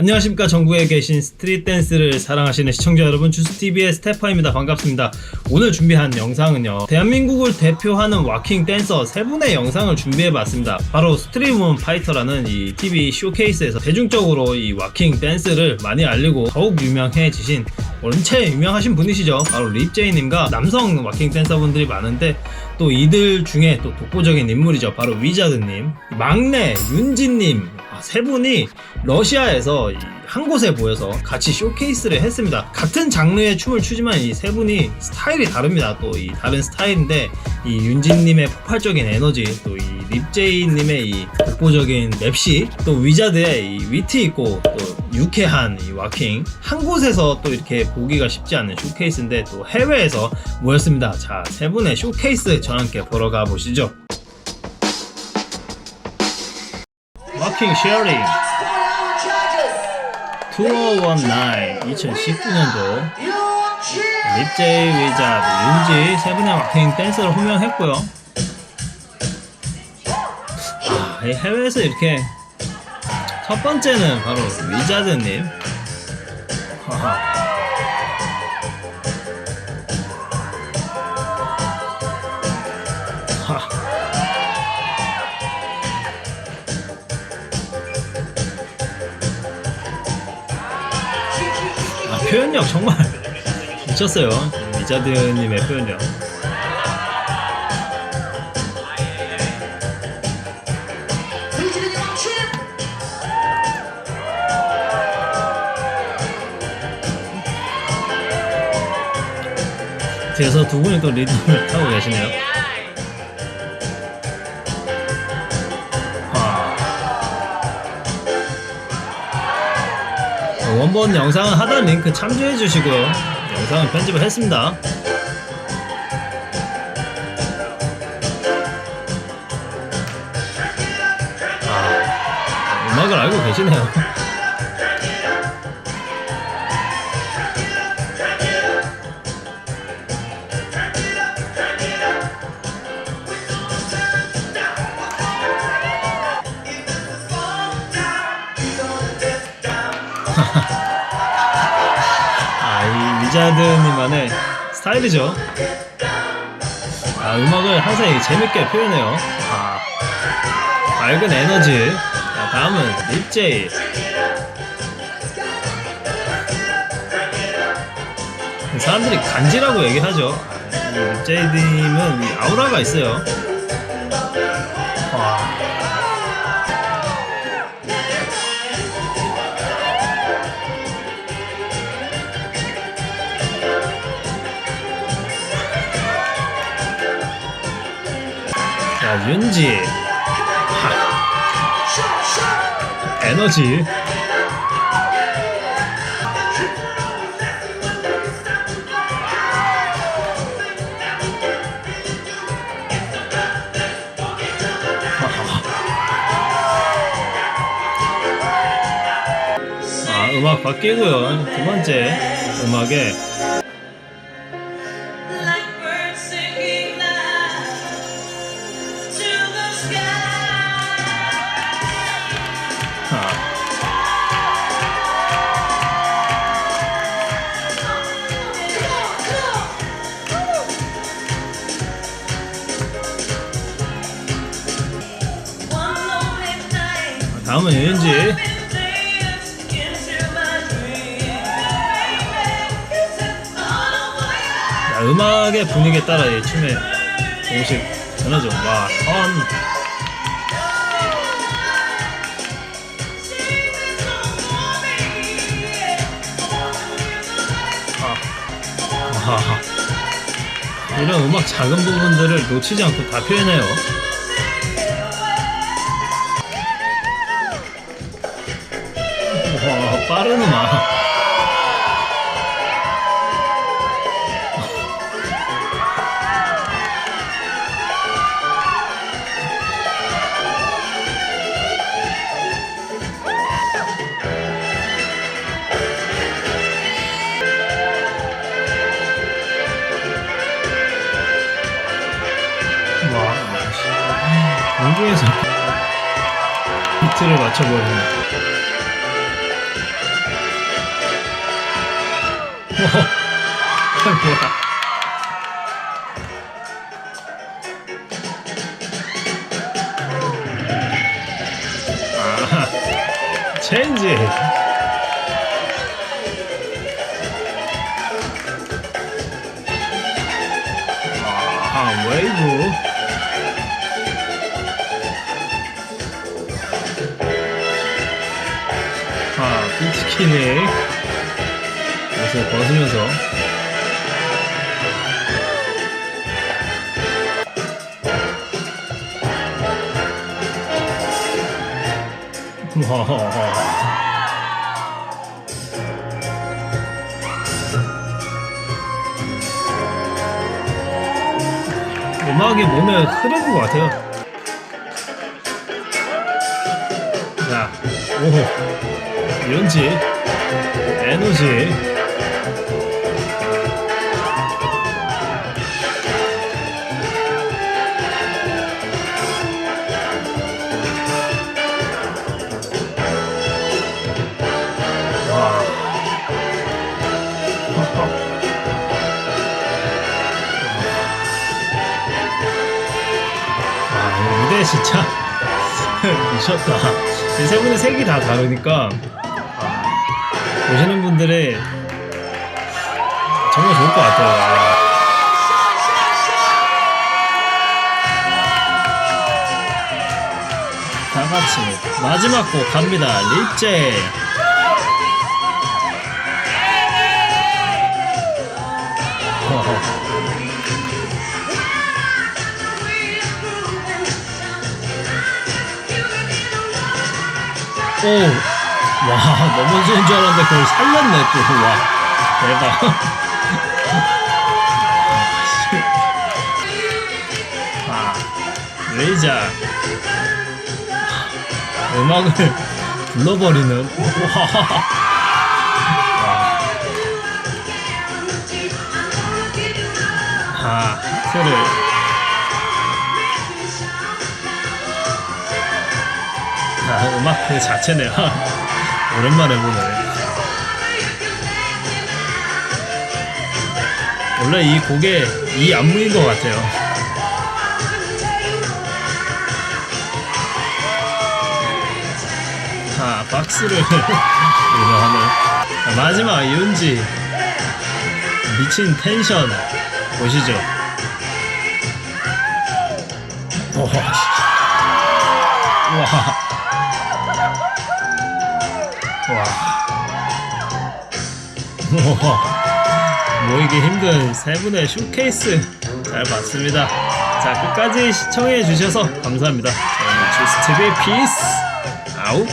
안녕하십니까. 전국에 계신 스트릿 댄스를 사랑하시는 시청자 여러분 주스TV의 스테파입니다. 반갑습니다. 오늘 준비한 영상은요 대한민국을 대표하는 와킹 댄서 세 분의 영상을 준비해봤습니다. 바로 스트리문 파이터라는 이 TV 쇼케이스에서 대중적으로 이 와킹 댄스를 많이 알리고 더욱 유명해지신 원체 유명하신 분이시죠. 바로 립제이님과 남성 와킹 댄서분들이 많은데 또 이들 중에 또 독보적인 인물이죠. 바로 위자드님 막내 윤진님 아, 세 분이 러시아에서 이한 곳에 모여서 같이 쇼케이스를 했습니다. 같은 장르의 춤을 추지만 이 세 분이 스타일이 다릅니다. 또 이 다른 스타일인데 이 윤진님의 폭발적인 에너지, 또 이 립제이님의 이 독보적인 맵시, 또 위자드의 이 위트 있고 또 유쾌한 이 와킹 한 곳에서 또 이렇게 보기가 쉽지 않은 쇼케이스인데 또 해외에서 모였습니다. 자, 세 분의 쇼케이스 저와 함께 보러 가 보시죠. 와킹 쉐어링 2019 2019년도 립제이 위자드 윤지 세 분의 와킹 댄서를 호명했고요. 아, 이 해외에서 이렇게 첫 번째는 바로 위자드님. 표현력 정말 미쳤어요. 위자드님의 표현력. 뒤에서 두 분이 또 리듬을 타고 계시네요. 원본 영상은 하단 링크 참조해 주시고요. 영상은 편집을 했습니다. 아, 음악을 알고 계시네요. 이 위자드님만의 스타일이죠. 아, 음악을 항상 재밌게 표현해요. 아, 밝은 에너지. 자, 다음은 립제이. 사람들이 간지라고 얘기하죠. 이 립제이님은 이 아우라가 있어요. 와. 자, 윤지. 하. 에너지. 아, 음악 바뀌고요. 두 번째 음악에 my dream. 자, 음악의 분위기에 따라 이 춤의 조금씩 변하죠. 와, 턴. 아, 와. 이런 음악 작은 부분들을 놓치지 않고 다 표현해요. 음악. 와, 공중에서 비트를 맞춰버리네. 뭐야? 아, 체인지. 아, 웨이브. 아, 비치키닉. 옷을 벗으면서. 와. 음악이 몸에 흐르는 것 같아요. 자, 오, 이런지, 에너지. 진짜 미쳤다. 이세 분의 색이 다 다르니까 아, 보시는 분들의 정말 좋을 것 같아요. 다 같이 마지막 곡 갑니다. 립제. 오, 와, 넘어지는 줄 알았는데 그걸 살렸네 또. 와, 대박. 아, 레이자. 음악을 불러버리는. 와. 아, 소를. 아, 음악 그 자체네요. 오랜만에 보네. 원래 이 곡에 이 안무인 것 같아요. 자, 박스를 이거하는 마지막 이은지 미친 텐션 보시죠. 와, 와, 와, 와. 모이기 힘든 세 분의 쇼케이스 잘 봤습니다. 자, 끝까지 시청해 주셔서 감사합니다. 저는 주스티브의 피스 아웃.